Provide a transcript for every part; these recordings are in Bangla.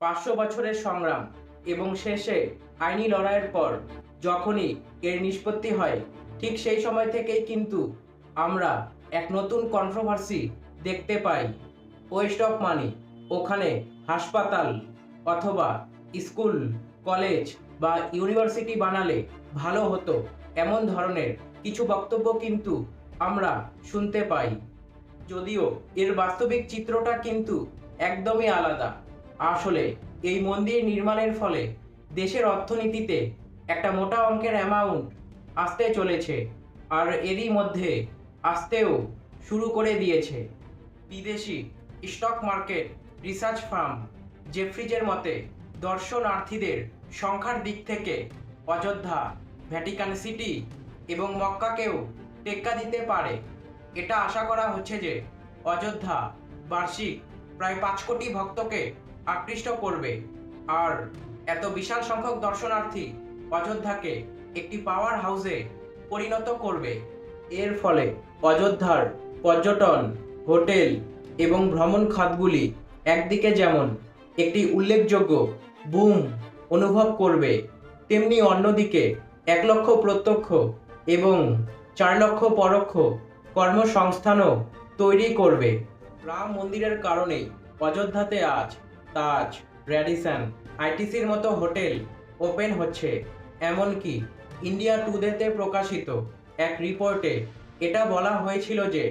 পাঁচশো বছরের সংগ্রাম এবং শেষে আইনি লড়াইয়ের পর যখনই এর নিষ্পত্তি হয়, ঠিক সেই সময় থেকেই কিন্তু আমরা এক নতুন কন্ট্রোভার্সি দেখতে পাই। ওয়েস্ট অফ মানি ওখানে হাসপাতাল অথবা স্কুল, কলেজ বা ইউনিভার্সিটি বানালে ভালো হতো এমন ধরনের কিছু বক্তব্য কিন্তু আমরা শুনতে পাই। যদিও এর বাস্তবিক চিত্রটা কিন্তু একদমই আলাদা। আসলে, এই মন্দির নির্মাণের ফলে দেশের অর্থনীতিতে একটা মোটা অঙ্কের অ্যামাউন্ট আসতে চলেছে আর এরই মধ্যে আসতেও শুরু করে দিয়েছে। বিদেশি স্টক মার্কেট রিসার্চ ফার্ম জেফ্রিজের মতে, দর্শনার্থীদের সংখ্যার দিক থেকে অযোধ্যা ভ্যাটিকান সিটি এবং মক্কাকেও টেক্কা দিতে পারে। এটা আশা করা হচ্ছে যে অযোধ্যা বার্ষিক প্রায় পাঁচ কোটি ভক্তকে আকৃষ্ট করবে। আর এত বিশাল সংখ্যক দর্শনার্থী অযোধ্যাকে একটি পাওয়ার হাউসে পরিণত করবে। এর ফলে অযোধ্যার পর্যটন, হোটেল এবং ভ্রমণ খাতগুলি একদিকে যেমন একটি উল্লেখযোগ্য বুম অনুভব করবে, তেমনি অন্যদিকে এক লক্ষ প্রত্যক্ষ এবং চার লক্ষ পরোক্ষ কর্মসংস্থানও তৈরি করবে। রাম মন্দিরের কারণেই অযোধ্যাতে আজ তাজ র্যাডিসন আইটিসির মতো হোটেল ওপেন হচ্ছে। এমনকি ইন্ডিয়া টুডেতে প্রকাশিত এক রিপোর্টে এটা বলা হয়েছিল যে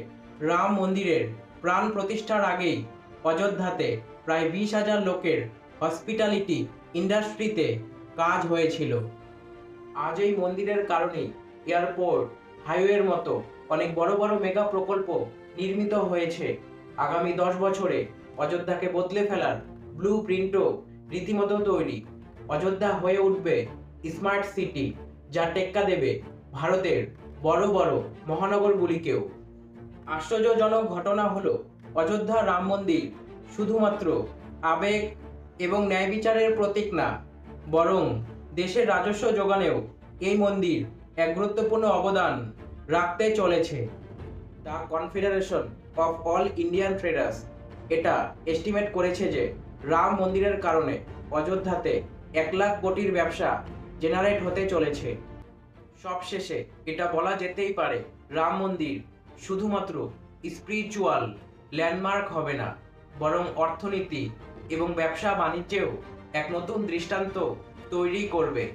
রাম মন্দিরের প্রাণ প্রতিষ্ঠার আগেই অযোধ্যাতে প্রায় বিশ হাজার লোকের হসপিটালিটি ইন্ডাস্ট্রিতে কাজ হয়েছিল। আজ এই মন্দিরের কারণেই এয়ারপোর্ট, হাইওয়ের মতো অনেক বড় বড় মেগা প্রকল্প নির্মিত হয়েছে। আগামী দশ বছরে অযোধ্যাকে বদলে ফেলার ব্লু প্রিন্টও রীতিমতো তৈরি। অযোধ্যা হয়ে উঠবে স্মার্ট সিটি, যা টেক্কা দেবে ভারতের বড় বড় মহানগরগুলিকেও। আশ্চর্যজনক ঘটনা হলো, অযোধ্যা রাম মন্দির শুধুমাত্র আবেগ এবং ন্যায় বিচারের প্রতীক না, বরং দেশের রাজস্ব যোগানেও এই মন্দির এক গুরুত্বপূর্ণ অবদান রাখতে চলেছে। The confederation of all Indian traders এটা এস্টিমেট করেছে যে রাম মন্দিরের কারণে অযোধ্যাতে এক লাখ কোটির ব্যবসা জেনারেট হতে চলেছে। সবশেষে এটা বলা যেতেই পারে, রাম মন্দির শুধুমাত্র স্পিরিচুয়াল ল্যান্ডমার্ক হবে না, বরং অর্থনীতি এবং ব্যবসা বাণিজ্যেও এক নতুন দৃষ্টান্ত তৈরি করবে।